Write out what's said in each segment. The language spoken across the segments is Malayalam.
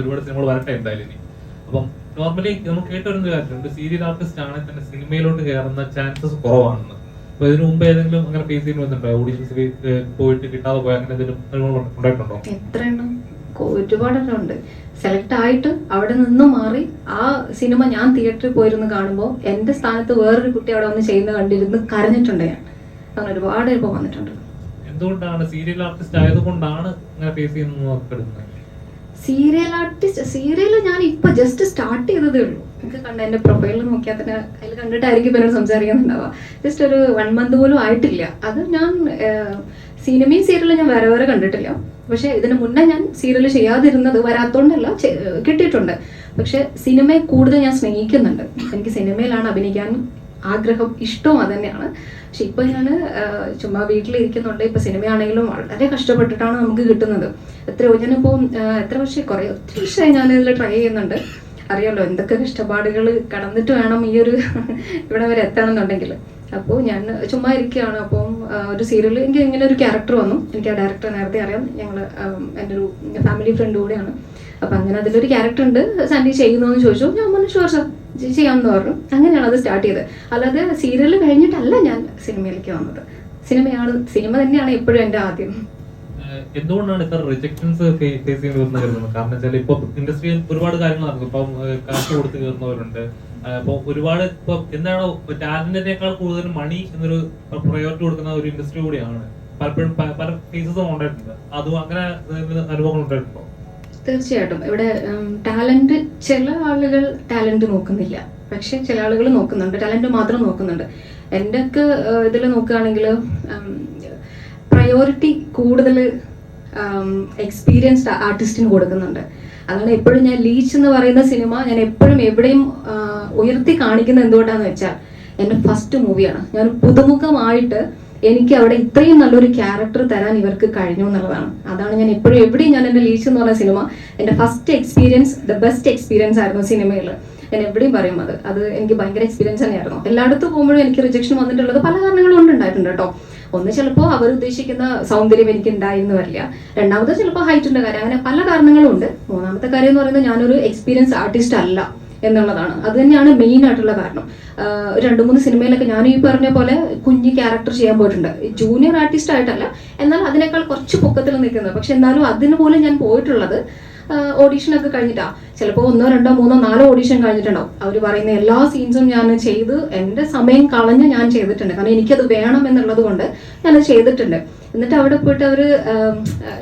ഒരുപാട് സിനിമകൾ വരട്ടെ എന്തായാലും ഇനി. അപ്പം നോർമലി നമ്മൾ കേട്ടുവരുന്ന കാര്യമുണ്ട് സീരിയൽ ആർട്ടിസ്റ്റ് ആണെങ്കിൽ തന്നെ സിനിമയിലോട്ട് കയറുന്ന ചാൻസസ് കുറവാണെന്ന്. അപ്പൊ ഇതിനു മുമ്പ് ഏതെങ്കിലും അങ്ങനെ ഫേസ് ചെയ്യുന്ന വന്നിട്ടുണ്ടോ ഓഡിഷൻസ് പോയിട്ട് കിട്ടാതെ പോയ അങ്ങനെ എന്തെങ്കിലും ഉണ്ടായിട്ടുണ്ടോ? എത്ര എണ്ണം ഒരുപാടെണ്ണം ഉണ്ട്. സെലക്ട് ആയിട്ട് അവിടെ നിന്ന് മാറി ആ സിനിമ ഞാൻ തിയേറ്ററിൽ പോയിരുന്നു കാണുമ്പോൾ എന്റെ സ്ഥാനത്ത് വേറൊരു കുട്ടി അവിടെ വന്ന് ചെയ്യുന്ന കണ്ടിരുന്ന് കരഞ്ഞിട്ടുണ്ട് ഞാൻ. അങ്ങനെ ഒരുപാട് അനുഭവം വന്നിട്ടുണ്ട്. എന്തുകൊണ്ടാണ് സീരിയൽ ആർട്ടിസ്റ്റ് ആയതുകൊണ്ടാണ് അങ്ങനെ ഫേസ് ചെയ്യുന്നത് സീരിയൽ ആർട്ടിസ്റ്റ് സീരിയൽ ഞാൻ ഇപ്പൊ ജസ്റ്റ് സ്റ്റാർട്ട് ചെയ്തതേ ഉള്ളൂ. നിങ്ങൾക്ക് കണ്ട എന്റെ പ്രൊഫൈൽ നോക്കിയാൽ തന്നെ അതിൽ കണ്ടിട്ടായിരിക്കും പിന്നെ സംസാരിക്കുന്നുണ്ടാവുക. ജസ്റ്റ് ഒരു വൺ മന്ത് പോലും ആയിട്ടില്ല. അത് ഞാൻ സിനിമയും സീരിയലും ഞാൻ വേറെ വേറെ കണ്ടിട്ടില്ല. പക്ഷെ ഇതിനു മുന്നേ ഞാൻ സീരിയൽ ചെയ്യാതിരുന്നത് വരാത്തോണ്ടല്ല കിട്ടിയിട്ടുണ്ട്. പക്ഷെ സിനിമയെ കൂടുതൽ ഞാൻ സ്നേഹിക്കുന്നുണ്ട്. എനിക്ക് സിനിമയിലാണ് അഭിനയിക്കാൻ ആഗ്രഹം ഇഷ്ടവും അത് തന്നെയാണ്. പക്ഷെ ഇപ്പൊ ഞാൻ ചുമ്മാ വീട്ടിലിരിക്കുന്നുണ്ട്. ഇപ്പൊ സിനിമയാണെങ്കിലും വളരെ കഷ്ടപ്പെട്ടിട്ടാണ് നമുക്ക് കിട്ടുന്നത്. എത്രയോ ഞാനിപ്പോ എത്ര വർഷം കുറെ ഒത്തിരി വർഷമായി ഞാൻ ഇതിൽ ട്രൈ ചെയ്യുന്നുണ്ട്. അറിയാലോ എന്തൊക്കെ കഷ്ടപ്പാടുകൾ കടന്നിട്ട് വേണം ഈ ഒരു ഇവിടെ വരെ എത്തണം എന്നുണ്ടെങ്കിൽ അപ്പോൾ ഞാൻ ചുമ്മാ ഇരിക്കുകയാണ്. അപ്പോൾ ഒരു സീരിയലിൽ എനിക്ക് ഇങ്ങനെ ഒരു ക്യാരക്ടർ വന്നു. എനിക്ക് ആ ഡയറക്ടർ നേരത്തെ അറിയാം. ഞങ്ങൾ എന്റെ ഒരു ഫാമിലി ഫ്രണ്ട് കൂടെയാണ്. അപ്പം അങ്ങനെ അതിലൊരു ക്യാരക്ടർ ഉണ്ട്. സാൻഡി ചെയ്യുന്നോന്ന് ചോദിച്ചു. ഞാൻ പറഞ്ഞു ഷുവർ സാർ ചെയ്യാമെന്ന് പറഞ്ഞു. അങ്ങനെയാണ് അത് സ്റ്റാർട്ട് ചെയ്തത്. അല്ലാതെ സീരിയൽ കഴിഞ്ഞിട്ടല്ല ഞാൻ സിനിമയിലേക്ക് വന്നത്. സിനിമയാണ് സിനിമ തന്നെയാണ് എപ്പോഴും എന്റെ ആദ്യം. എന്തുകൊണ്ടാണ് ഇത്ര റിജക്ഷൻസ് ഫേസ് ചെയ്യുന്നത് കാരണം വെച്ചാൽ ഇപ്പൊ ഇൻഡസ്ട്രിയിൽ ഒരുപാട് കാര്യങ്ങൾ നടക്കും ഇപ്പം കാശ് കൊടുത്ത് കയറുന്നവരുണ്ട്. അപ്പൊ ഒരുപാട് ഇപ്പൊ എന്താണ് ടാലന്റിനേക്കാൾ കൂടുതൽ മണി എന്നൊരു പ്രയോറിറ്റി കൊടുക്കുന്ന ഒരു ഇൻഡസ്ട്രി കൂടിയാണ്. പലപ്പോഴും പല കേസസും ഉണ്ടായിട്ടുണ്ട്. അതും അങ്ങനെ അനുഭവങ്ങൾ ഉണ്ടായിട്ടുണ്ടോ? തീർച്ചയായിട്ടും. ഇവിടെ ടാലന്റ് ചില ആളുകൾ ടാലന്റ് നോക്കുന്നില്ല. പക്ഷെ ചില ആളുകൾ നോക്കുന്നുണ്ട്. ടാലന്റ് മാത്രം നോക്കുന്നുണ്ട്. എന്റെ ഒക്കെ ഇതിൽ നോക്കുകയാണെങ്കിൽ പ്രയോറിറ്റി കൂടുതൽ എക്സ്പീരിയൻസ്ഡ് ആർട്ടിസ്റ്റിന് കൊടുക്കുന്നുണ്ട്. അതാണ് എപ്പോഴും ഞാൻ ലീച്ച് എന്ന് പറയുന്ന സിനിമ ഞാൻ എപ്പോഴും എവിടെയും ഉയർത്തി കാണിക്കുന്നത് എന്തുകൊണ്ടാന്ന് വെച്ചാൽ എന്റെ ഫസ്റ്റ് മൂവിയാണ് ഞാൻ പുതുമുഖമായിട്ട് എനിക്ക് അവിടെ ഇത്രയും നല്ലൊരു ക്യാരക്ടർ തരാൻ ഇവർക്ക് കഴിഞ്ഞു എന്നുള്ളതാണ്. അതാണ് ഞാൻ എപ്പോഴും എവിടെയും ഞാൻ എന്റെ ലീച്ച് എന്ന് പറഞ്ഞ സിനിമ എന്റെ first experience the best experience ആയിരുന്നു സിനിമയിൽ ഞാൻ എവിടെയും പറയും അത്. അത് എനിക്ക് ഭയങ്കര എക്സ്പീരിയൻസ് തന്നെയായിരുന്നു. എല്ലായിടത്തും പോകുമ്പോഴും എനിക്ക് റിജക്ഷൻ വന്നിട്ടുള്ളത് പല കാരണങ്ങളും കൊണ്ട് ഉണ്ടായിട്ടുണ്ട് കേട്ടോ. ഒന്ന് ചിലപ്പോൾ അവർ ഉദ്ദേശിക്കുന്ന സൗന്ദര്യം എനിക്ക് ഉണ്ടായിരുന്നു വരില്ല. രണ്ടാമത് ചിലപ്പോൾ ഹൈറ്റിന്റെ കാര്യം. അങ്ങനെ പല കാരണങ്ങളും ഉണ്ട്. മൂന്നാമത്തെ കാര്യം എന്ന് പറയുന്നത് ഞാനൊരു എക്സ്പീരിയൻസ് ആർട്ടിസ്റ്റ് അല്ല. എന്നുള്ളതാണ്. അത് തന്നെയാണ് മെയിൻ ആയിട്ടുള്ള കാരണം. രണ്ടു മൂന്ന് സിനിമയിലൊക്കെ ഞാൻ ഈ പറഞ്ഞ പോലെ കുഞ്ഞു ക്യാരക്ടർ ചെയ്യാൻ പോയിട്ടുണ്ട്. ജൂനിയർ ആർട്ടിസ്റ്റ് ആയിട്ടല്ല എന്നാൽ അതിനേക്കാൾ കുറച്ച് പൊക്കത്തിൽ നിൽക്കുന്നത്. പക്ഷെ എന്നാലും അതിന് പോലും ഞാൻ പോയിട്ടുള്ളത് ഓഡീഷൻ ഒക്കെ കഴിഞ്ഞിട്ടാ. ചിലപ്പോ ഒന്നോ രണ്ടോ മൂന്നോ നാലോ ഓഡീഷൻ കഴിഞ്ഞിട്ടുണ്ടാവും. അവർ പറയുന്ന എല്ലാ സീൻസും ഞാൻ ചെയ്ത് എന്റെ സമയം കളഞ്ഞ് ഞാൻ ചെയ്തിട്ടുണ്ട്. കാരണം എനിക്കത് വേണം എന്നുള്ളത് കൊണ്ട് ഞാൻ ചെയ്തിട്ടുണ്ട്. എന്നിട്ട് അവിടെ പോയിട്ട് അവർ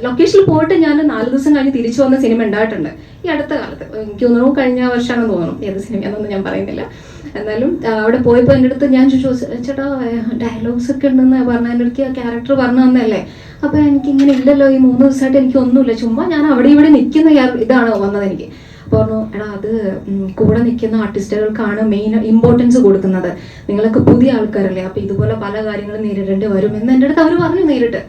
ലൊക്കേഷനിൽ പോയിട്ട് ഞാൻ നാല് ദിവസം കഴിഞ്ഞ് തിരിച്ചു വന്ന സിനിമ ഉണ്ടായിട്ടുണ്ട്. ഈ അടുത്ത കാലത്ത്. എനിക്ക് തോന്നുന്നു കഴിഞ്ഞ വർഷമാണെന്ന് തോന്നുന്നു. ഏത് സിനിമയാണെന്നൊന്നും ഞാൻ പറയുന്നില്ല. എന്നാലും അവിടെ പോയപ്പോൾ എന്റെ അടുത്ത് ഞാൻ ചോദിച്ചു ചേട്ടാ ഡയലോഗ്സ് ഒക്കെ ഉണ്ടെന്ന് പറഞ്ഞ എന്റെ അടുത്ത് ക്യാരക്ടർ പറഞ്ഞു തന്നല്ലേ അപ്പൊ എനിക്ക് ഇങ്ങനെ ഇല്ലല്ലോ ഈ മൂന്ന് ദിവസമായിട്ട് എനിക്ക് ഒന്നുമില്ല. ചുമ്മാ ഞാൻ അവിടെ ഇവിടെ നിൽക്കുന്ന ഇതാണ് വന്നത് എനിക്ക്. പറഞ്ഞു എടാ അത് കൂടെ നിൽക്കുന്ന ആർട്ടിസ്റ്റുകൾക്കാണ് മെയിൻ ഇമ്പോർട്ടൻസ് കൊടുക്കുന്നത്. നിങ്ങളൊക്കെ പുതിയ ആൾക്കാരല്ലേ അപ്പൊ ഇതുപോലെ പല കാര്യങ്ങളും നേരിടേണ്ടി വരും. എന്ന് എന്റെ അടുത്ത് അവർ പറഞ്ഞു നേരിട്ട്.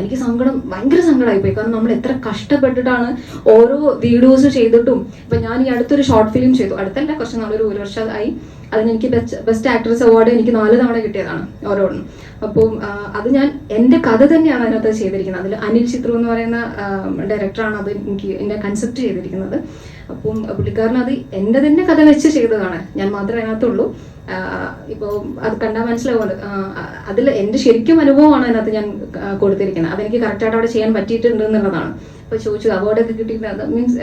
എനിക്ക് സങ്കടം ഭയങ്കര സങ്കടമായി പോയി. കാരണം നമ്മൾ എത്ര കഷ്ടപ്പെട്ടിട്ടാണ് ഓരോ വീഡിയോസ് ചെയ്തിട്ടും. ഇപ്പൊ ഞാൻ ഈ അടുത്തൊരു ഷോർട്ട് ഫിലിം ചെയ്തു. അടുത്തല്ല കുറച്ച് നാളൊരു ഒരു വർഷമായി അതിന് എനിക്ക് ബെസ്റ്റ് ബെസ്റ്റ് ആക്ട്രസ് അവാർഡ് എനിക്ക് നാല് തവണ കിട്ടിയതാണ് ഓരോന്നും. അപ്പം അത് ഞാൻ എന്റെ കഥ തന്നെയാണ് അതിനകത്ത് ചെയ്തിരിക്കുന്നത്. അതിൽ അനിൽ ചിത്രു എന്ന് പറയുന്ന ഡയറക്ടറാണ് അത് എനിക്ക് എന്റെ കൺസെപ്റ്റ് ചെയ്തിരിക്കുന്നത്. അപ്പം പുള്ളിക്കാരൻ അത് എന്റെ തന്നെ കഥ വെച്ച് ചെയ്തതാണ്. ഞാൻ മാത്രമേ അതിനകത്തുള്ളൂ. ഇപ്പോൾ അത് കണ്ടാൽ മനസ്സിലാവും അതിൽ എന്റെ ശരിക്കും അനുഭവമാണ് അതിനകത്ത് ഞാൻ കൊടുത്തിരിക്കുന്നത്. അതെനിക്ക് കറക്റ്റായിട്ട് അവിടെ ചെയ്യാൻ പറ്റിയിട്ടുണ്ട് എന്നുള്ളതാണ്. അപ്പോൾ ചോദിച്ചു അവാർഡൊക്കെ കിട്ടിയിട്ടുണ്ട്. മീൻസ്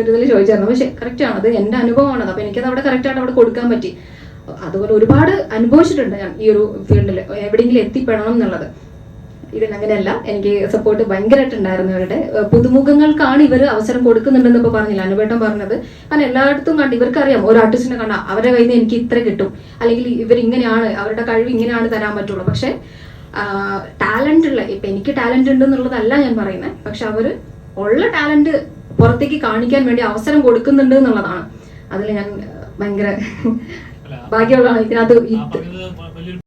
ഇതിൽ ചോദിച്ചായിരുന്നു. പക്ഷേ കറക്റ്റാണ് അത് എന്റെ അനുഭവമാണ് അത് അപ്പോൾ എനിക്കത് അവിടെ കറക്റ്റായിട്ട് അവിടെ കൊടുക്കാൻ പറ്റി. അതുപോലെ ഒരുപാട് അനുഭവിച്ചിട്ടുണ്ട് ഞാൻ ഈ ഒരു ഫീൽഡിൽ എവിടെയെങ്കിലും എത്തിപ്പെടണം എന്നുള്ളത്. ഇതിനങ്ങനെയല്ല എനിക്ക് സപ്പോർട്ട് ഭയങ്കരമായിട്ടുണ്ടായിരുന്നു ഇവരുടെ. ഏഹ് പുതുമുഖങ്ങൾക്കാണ് ഇവർ അവസരം കൊടുക്കുന്നുണ്ടെന്ന് ഇപ്പോൾ പറഞ്ഞില്ല. അനുപേട്ടൻ പറഞ്ഞത്. കാരണം എല്ലായിടത്തും കണ്ട് ഇവർക്കറിയാം. ഒരു ആർട്ടിസ്റ്റിനെ കണ്ട അവരുടെ കയ്യിൽ നിന്ന് എനിക്ക് ഇത്ര കിട്ടും. അല്ലെങ്കിൽ ഇവർ ഇങ്ങനെയാണ് അവരുടെ കഴിവ് ഇങ്ങനെയാണ് തരാൻ പറ്റുള്ളൂ. പക്ഷേ ടാലന്റ് ഉള്ള ഇപ്പൊ എനിക്ക് ടാലന്റ് ഉണ്ട് എന്നുള്ളതല്ല ഞാൻ പറയുന്നത് പക്ഷെ അവർ ഉള്ള ടാലന്റ് പുറത്തേക്ക് കാണിക്കാൻ വേണ്ടി അവസരം കൊടുക്കുന്നുണ്ട് എന്നുള്ളതാണ്. അതിൽ ഞാൻ ഭയങ്കര ഭാഗ്യമുള്ളതാണ്. ഇതിനകത്ത്